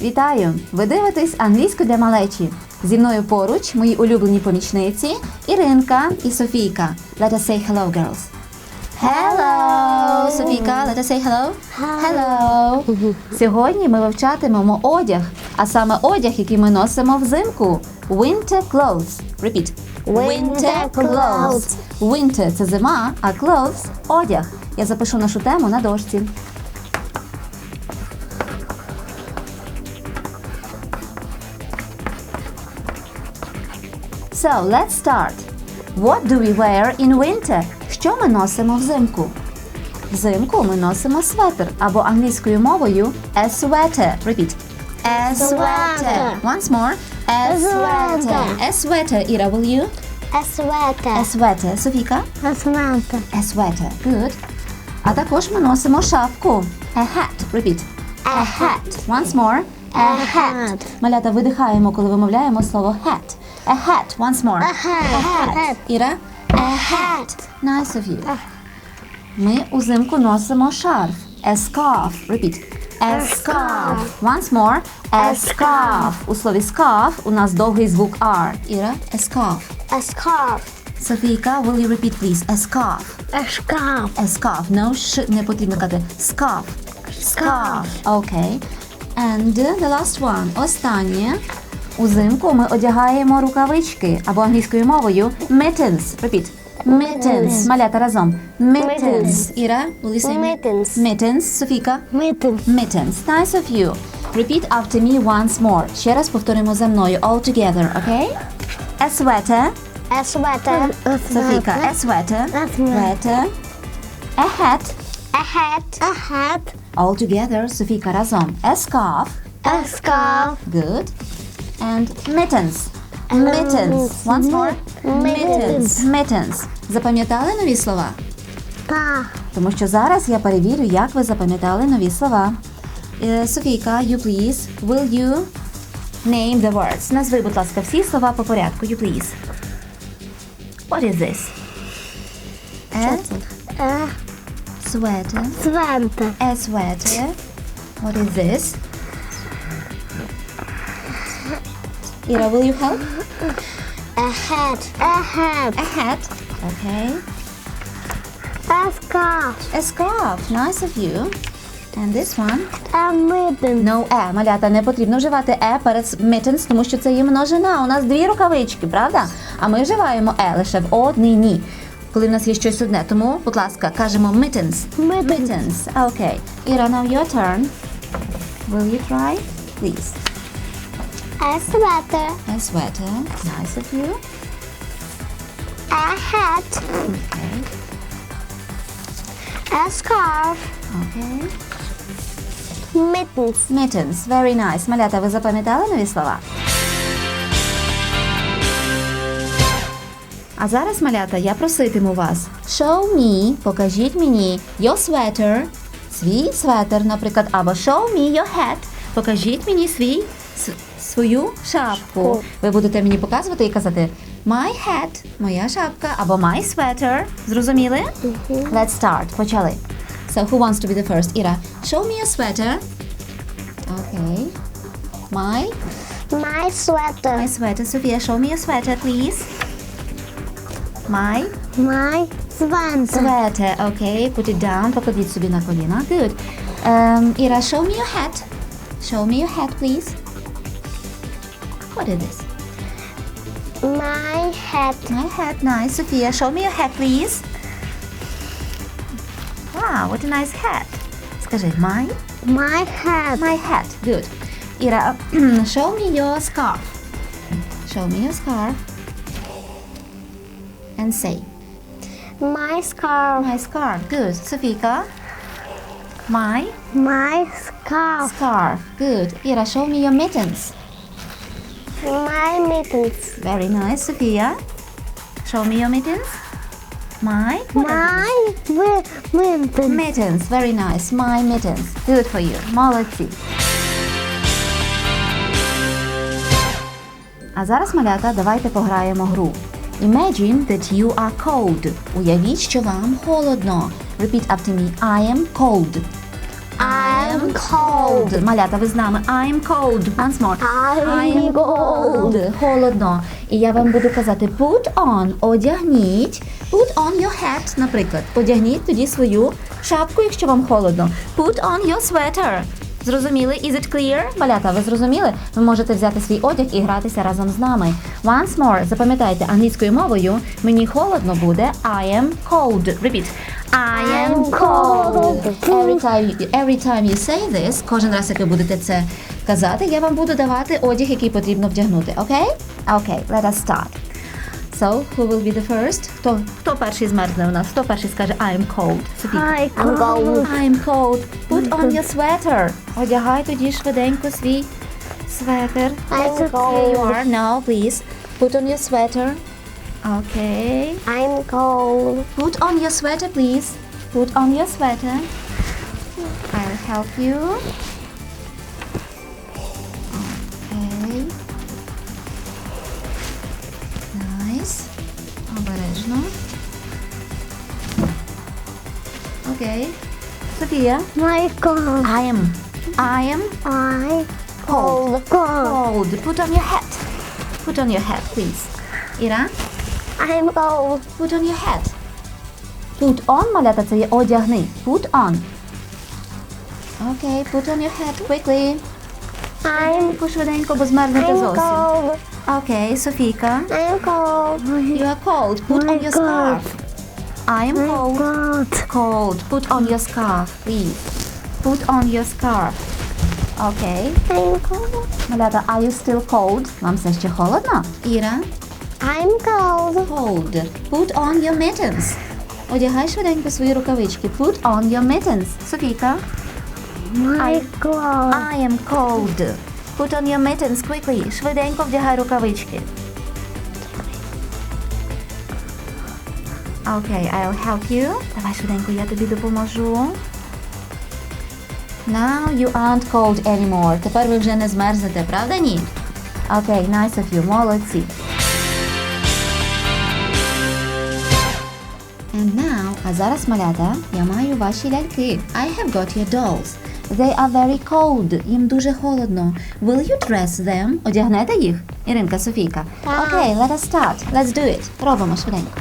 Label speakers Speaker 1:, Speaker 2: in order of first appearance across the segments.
Speaker 1: Вітаю! Ви дивитесь англійську для малечі. Зі мною поруч мої улюблені помічниці Іринка і Софійка. Let us say hello, girls. Hello! Софійка, let us say hello. Hello! Сьогодні ми вивчатимемо одяг, а саме одяг, який ми носимо взимку. Winter clothes. Repeat.
Speaker 2: Winter clothes.
Speaker 1: Winter – це зима, а clothes – одяг. Я запишу нашу тему на дошці. So, let's start. What do we wear in winter? Що ми носимо взимку? Взимку ми носимо светр або англійською мовою a sweater. Repeat. A sweater. Once more. A sweater. A sweater. Іра, will you?
Speaker 2: A sweater.
Speaker 1: A sweater. Софіка?
Speaker 2: A sweater.
Speaker 1: A sweater. Good. А також ми носимо шапку. A hat. Repeat.
Speaker 2: A hat.
Speaker 1: Once more.
Speaker 2: A hat.
Speaker 1: Малята видихаємо, коли вимовляємо слово hat. A hat. Once more.
Speaker 2: A hat. A hat.
Speaker 1: Іра? A hat. Nice of you. Ми узимку носимо шарф. A scarf. Repeat. A scarf. Once more. A scarf. У слові scarf у нас довгий звук R. Іра? A scarf.
Speaker 2: A scarf.
Speaker 1: Софійка, will you repeat, please? A scarf.
Speaker 2: A scarf.
Speaker 1: A scarf. No, ш не потрібно казати. Scarf. Scarf. Okay. And the last one. Останнє. Узимку ми одягаємо рукавички або англійською мовою mittens. Repeat. Mittens. Малята разом. Mittens. Іра, will you say
Speaker 2: Mittens.
Speaker 1: Mittens. Софіка.
Speaker 2: Mittens.
Speaker 1: Mittens. Nice of you. Repeat after me once more. Ще раз повторимо за мною. All together, okay? A sweater.
Speaker 2: A sweater. A
Speaker 1: Софіка. A sweater.
Speaker 2: A sweater.
Speaker 1: A hat.
Speaker 2: A hat. A hat.
Speaker 1: All together, Софійка разом. A scarf.
Speaker 2: A scarf.
Speaker 1: Good. And mittens. Mittens. Once more. Mittens. Mittens. Запам'ятали нові слова?
Speaker 2: Ta.
Speaker 1: Тому що зараз я перевірю, як ви запам'ятали нові слова. Е, Софійка, you please, will you name the words? Назви, будь ласка, всі слова по порядку, you please. What is this? A
Speaker 2: A
Speaker 1: sweater.
Speaker 2: sweater.
Speaker 1: A sweater. What is this? Ira, will you help?
Speaker 2: A hat. A hat.
Speaker 1: A hat. Okay.
Speaker 2: A scarf.
Speaker 1: A scarf. Nice of you. And this one?
Speaker 2: A mitten.
Speaker 1: No E. Малята, не потрібно вживати E перед mittens, тому що це є множина. У нас дві рукавички, правда? А ми вживаємо E лише в однині, коли в нас є щось одне. Тому, будь ласка, кажемо mittens. Mittens. Okay. Ira, now your turn. Will you try? Please.
Speaker 2: A sweater.
Speaker 1: A sweater. Nice of you.
Speaker 2: A hat.
Speaker 1: Okay.
Speaker 2: A scarf.
Speaker 1: Okay.
Speaker 2: Mittens.
Speaker 1: Mittens. Very nice. Малята, ви запам'ятали нові слова? А зараз, малята, я проситиму вас. Show me, покажіть мені your sweater, свій светер, наприклад, або show me your hat, покажіть мені свій, свою шапку. Ви будете мені показувати і казати my hat, моя шапка, або my sweater. Зрозуміли? Let's start. Почали. So who wants to be the first? Іра, show me your sweater. Okay. My
Speaker 2: My sweater.
Speaker 1: my sweater. Sophia, show me your sweater, please. My
Speaker 2: My sweater.
Speaker 1: sweater. Okay, put it down. Покладіть собі на коліна. Good. Um, Іра, show me your hat. Show me your hat, please. What is this?
Speaker 2: My hat.
Speaker 1: My hat. Nice. Sophia, show me your hat, please. Wow, what a nice hat. Скажи, my
Speaker 2: My hat.
Speaker 1: My hat. Good. Ira, show me your scarf. Show me your scarf. And say,
Speaker 2: My scarf.
Speaker 1: my scarf. Good. Sofika. My
Speaker 2: My scarf.
Speaker 1: scarf. Good. Ira, show me your mittens.
Speaker 2: My mittens.
Speaker 1: Very nice, Sophia. Show me your mittens. My
Speaker 2: My mittens.
Speaker 1: mittens. Very nice. My mittens. Good for you. Молодці. А зараз, малята, давайте пограємо гру. Imagine that you are cold. Уявіть, що вам холодно. Repeat after me. I am cold.
Speaker 2: I'm cold.
Speaker 1: Малята, ви з нами. I'm cold. Once more.
Speaker 2: I'm cold.
Speaker 1: Холодно. І я вам буду казати put on, одягніть. Put on your hat, наприклад. Одягніть тоді свою шапку, якщо вам холодно. Put on your sweater. Зрозуміли? Is it clear? Малята, ви зрозуміли? Ви можете взяти свій одяг і гратися разом з нами. Once more, запам'ятайте англійською мовою. Мені холодно буде. I am cold. Repeat. I am cold. Every time, every time you say this, кожен раз, як ви будете це казати, я вам буду давати одяг, який потрібно вдягнути. Окей? Окей, let us start. So, who will be the first? Хто, хто перший змерзне у нас? Хто перший скаже I'm cold? Софійка.
Speaker 2: I'm cold.
Speaker 1: I'm cold. Put on your sweater. Одягай тоді швиденько свій светер.
Speaker 2: I'm
Speaker 1: Here you
Speaker 2: cold.
Speaker 1: are. No, please. Put on your sweater. Okay.
Speaker 2: I'm cold.
Speaker 1: Put on your sweater, please. Put on your sweater. I'll help you. Okay. Софія.
Speaker 2: My cold.
Speaker 1: I am. I am
Speaker 2: I cold. Cold.
Speaker 1: cold. Put on your hat. Put on your hat, please. Іра.
Speaker 2: I'm cold.
Speaker 1: Put on your hat. Put on, малята, це є одягни. Put on. Окей, put on your hat quickly.
Speaker 2: I'm
Speaker 1: Пошвиденько, бо змерзнете
Speaker 2: I'm
Speaker 1: зовсім.
Speaker 2: cold.
Speaker 1: Окей, Софійка.
Speaker 2: I'm cold.
Speaker 1: You are cold. Put on your scarf. I am cold.
Speaker 2: cold.
Speaker 1: Cold. Put on your scarf, please. Put on your scarf. Окей.
Speaker 2: I'm cold.
Speaker 1: Малята, are you still cold? Вам все ще холодно? Іра?
Speaker 2: I'm cold.
Speaker 1: Cold. Put on your mittens. Одягай швиденько свої рукавички. Put on your mittens. Софійка.
Speaker 2: My cold.
Speaker 1: I am cold. Put on your mittens quickly. Швиденько вдягай рукавички. Окей, I'll help you. Давай швиденько, я тобі допоможу. Now you aren't cold anymore. Тепер ви вже не змерзнете, правда ні? Окей, nice of you. Молодці. And now, а зараз, малята, я маю ваші ляльки. I have got your dolls. They are very cold. Їм дуже холодно. Will you dress them? Одягнете їх? Іринка, Софійка. Окей, let us start. Let's do it. Робимо швиденько.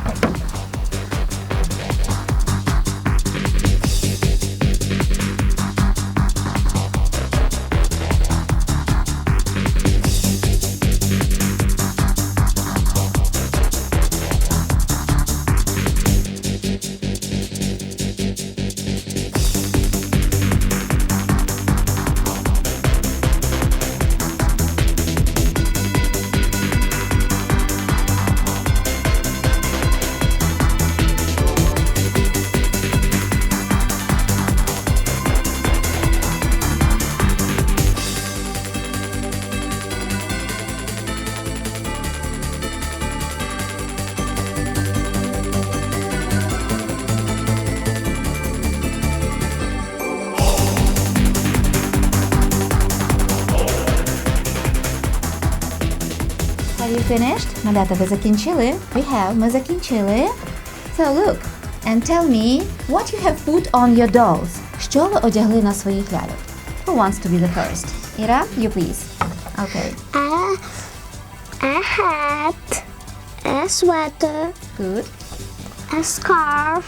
Speaker 1: Have you finished? Малята, ви закінчили? We have. Ми закінчили. So look. And tell me what you have put on your dolls. Що ви одягли на своїх ляльок? Who wants to be the first? Іра, you please. Okay.
Speaker 2: A, a hat. A sweater.
Speaker 1: Good.
Speaker 2: A scarf.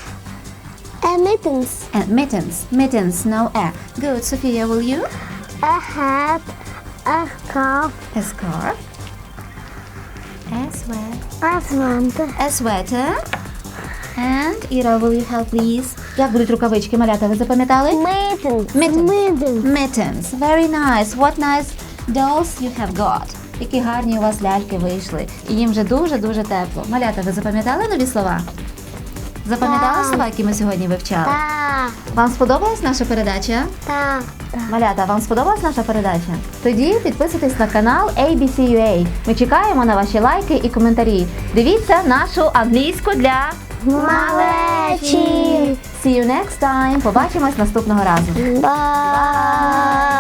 Speaker 2: A mittens.
Speaker 1: And mittens. Mittens, no air. Good. Sophia, will you?
Speaker 2: A hat. A scarf.
Speaker 1: A scarf.
Speaker 2: As sweater.
Speaker 1: A sweater. And Іра, will you help, please? Як будуть рукавички, малята, ви запам'ятали?
Speaker 2: Mittens.
Speaker 1: Mittens.
Speaker 2: Mittens.
Speaker 1: Mittens. Very nice. What nice dolls you have got. Які гарні у вас ляльки вийшли. І їм вже дуже-дуже тепло. Малята, ви запам'ятали нові слова? Запам'ятали слова, які ми сьогодні вивчали?
Speaker 2: Так.
Speaker 1: Вам сподобалась наша передача?
Speaker 2: Так.
Speaker 1: Малята, вам сподобалась наша передача? Тоді підписуйтесь на канал ABCUA. Ми чекаємо на ваші лайки і коментарі. Дивіться нашу англійську для
Speaker 2: Малечі.
Speaker 1: See you next time. Побачимось наступного разу.
Speaker 2: Bye.